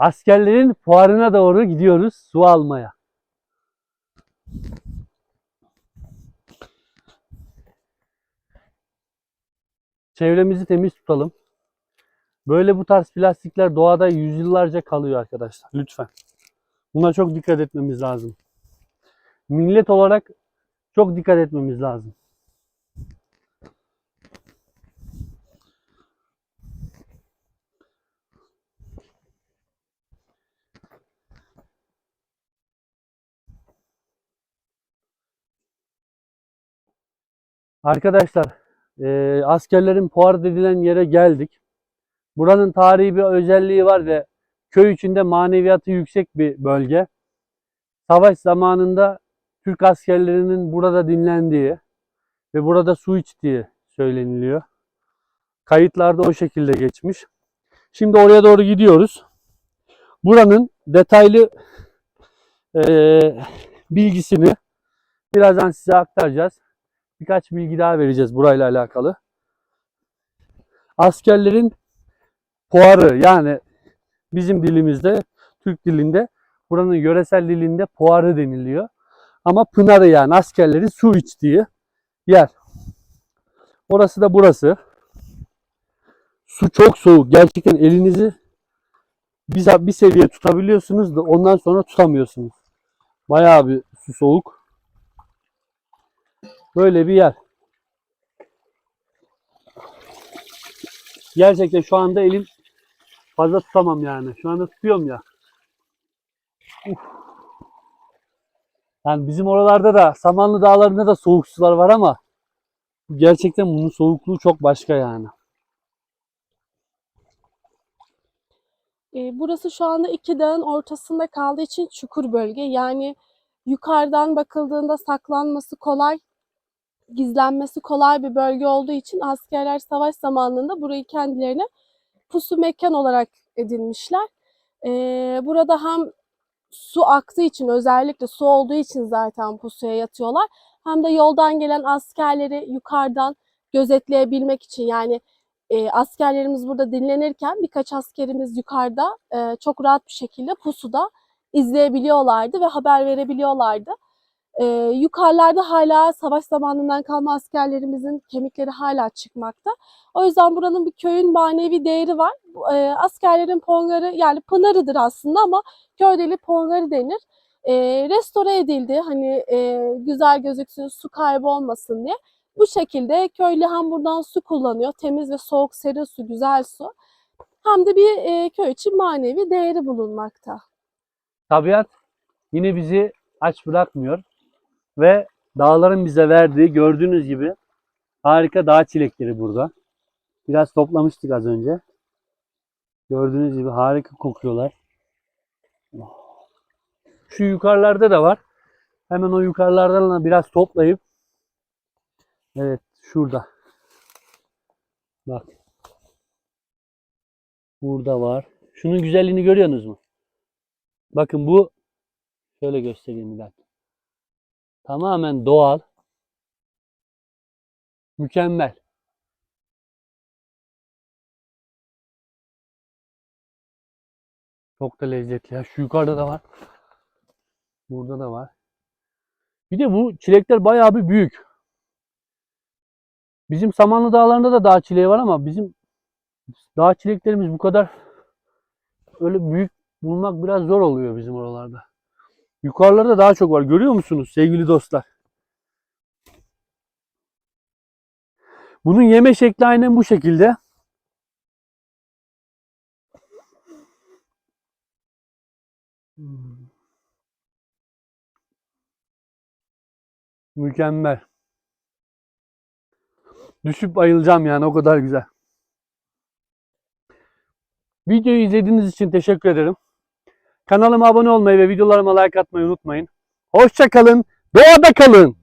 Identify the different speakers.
Speaker 1: Askerlerin fuarına doğru gidiyoruz su almaya. Çevremizi temiz tutalım. Böyle bu tarz plastikler doğada yüzyıllarca kalıyor arkadaşlar. Lütfen. Buna çok dikkat etmemiz lazım. Millet olarak çok dikkat etmemiz lazım. Arkadaşlar, eee, askerlerin fuar edilen yere geldik. Buranın tarihi bir özelliği var ve köy içinde maneviyatı yüksek bir bölge. Savaş zamanında Türk askerlerinin burada dinlendiği ve burada su içtiği söyleniliyor. Kayıtlarda o şekilde geçmiş. Şimdi oraya doğru gidiyoruz. Buranın detaylı eee, bilgisini birazdan size aktaracağız. Birkaç bilgi daha vereceğiz burayla alakalı. Askerlerin puarı yani bizim dilimizde, Türk dilinde buranın yöresel dilinde puarı deniliyor. Ama pınarı yani askerlerin su içtiği yer. Orası da burası. Su çok soğuk. Gerçekten elinizi bir, bir seviye tutabiliyorsunuz da ondan sonra tutamıyorsunuz. Bayağı bir su soğuk. Böyle bir yer. Gerçekten şu anda elim fazla tutamam yani. Şu anda tutuyorum ya. Uf. Yani bizim oralarda da Samanlı Dağları'nda da soğuk sular var ama gerçekten bunun soğukluğu çok başka yani.
Speaker 2: E, burası şu anda iki dağın ortasında kaldığı için çukur bölge. Yani yukarıdan bakıldığında saklanması kolay, gizlenmesi kolay bir bölge olduğu için askerler savaş zamanında burayı kendilerine pusu mekan olarak edinmişler. E, burada hem su aktığı için özellikle su olduğu için zaten pusuya yatıyorlar. Hem de yoldan gelen askerleri yukarıdan gözetleyebilmek için yani e, askerlerimiz burada dinlenirken birkaç askerimiz yukarıda e, çok rahat bir şekilde pusuda izleyebiliyorlardı ve haber verebiliyorlardı. E, yukarılarda hala savaş zamanından kalma askerlerimizin kemikleri hala çıkmakta. O yüzden buranın bir köyün manevi değeri var. E, askerlerin pongarı yani pınarıdır aslında ama köydeli pongarı denir. E, restore edildi hani e, güzel gözüksün, su kaybı olmasın diye. Bu şekilde köylü hem buradan su kullanıyor. Temiz ve soğuk serin su, güzel su. Hem de bir e, köy için manevi değeri bulunmakta.
Speaker 1: Tabiat yine bizi aç bırakmıyor ve dağların bize verdiği gördüğünüz gibi harika dağ çilekleri burada. Biraz toplamıştık az önce. Gördüğünüz gibi harika kokuyorlar. Şu yukarılarda da var. Hemen o yukarılardan da biraz toplayıp Evet şurada. Bak. Burada var. Şunun güzelliğini görüyorsunuz mu? Bakın bu şöyle göstereyim bir dakika. Tamamen doğal. Mükemmel. Çok da lezzetli. Ya şu yukarıda da var. Burada da var. Bir de bu çilekler bayağı bir büyük. Bizim Samanlı Dağları'nda da dağ çileği var ama bizim dağ çileklerimiz bu kadar öyle büyük bulmak biraz zor oluyor bizim oralarda. Yukarılarda daha çok var. Görüyor musunuz sevgili dostlar? Bunun yeme şekli aynen bu şekilde. Mükemmel. Düşüp bayılacağım yani o kadar güzel. Videoyu izlediğiniz için teşekkür ederim. Kanalıma abone olmayı ve videolarıma like atmayı unutmayın. Hoşça kalın, doğada kalın.